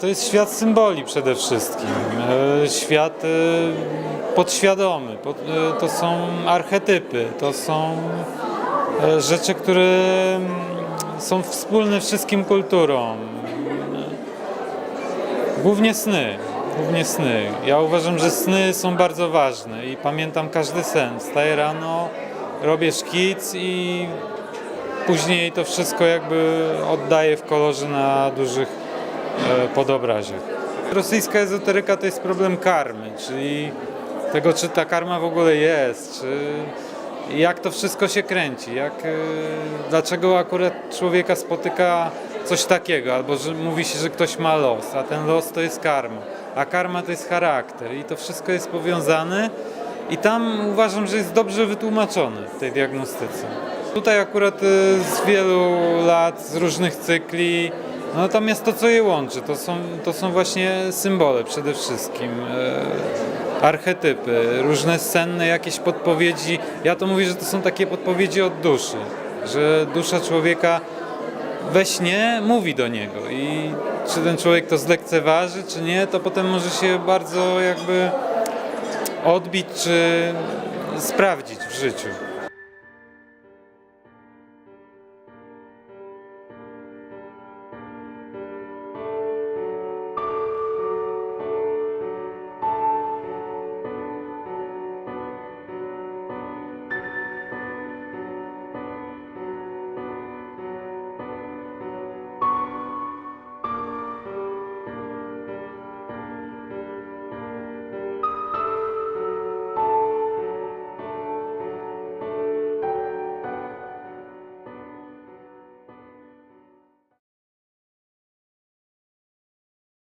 To jest świat symboli przede wszystkim. E, Świat e, podświadomy. Pod- e, To są archetypy, to są rzeczy, które mm, są wspólne wszystkim kulturom. Głównie sny. Głównie sny. Ja uważam, że sny są bardzo ważne i pamiętam każdy sen. Wstaję rano, robię szkic i później to wszystko jakby oddaję w kolorze na dużych e, podobraziach. Rosyjska ezoteryka to jest problem karmy, czyli tego, czy ta karma w ogóle jest, czy jak to wszystko się kręci, jak, e, dlaczego akurat człowieka spotyka coś takiego, albo że mówi się, że ktoś ma los, a ten los to jest karma, a karma to jest charakter i to wszystko jest powiązane i tam uważam, że jest dobrze wytłumaczone w tej diagnostyce. Tutaj akurat e, z wielu lat, z różnych cykli, no natomiast to, co je łączy, to są, to są właśnie symbole przede wszystkim, e, archetypy, różne senne jakieś podpowiedzi. Ja to mówię, że to są takie podpowiedzi od duszy, że dusza człowieka we śnie mówi do niego i czy ten człowiek to zlekceważy, czy nie, to potem może się bardzo jakby odbić, czy sprawdzić w życiu.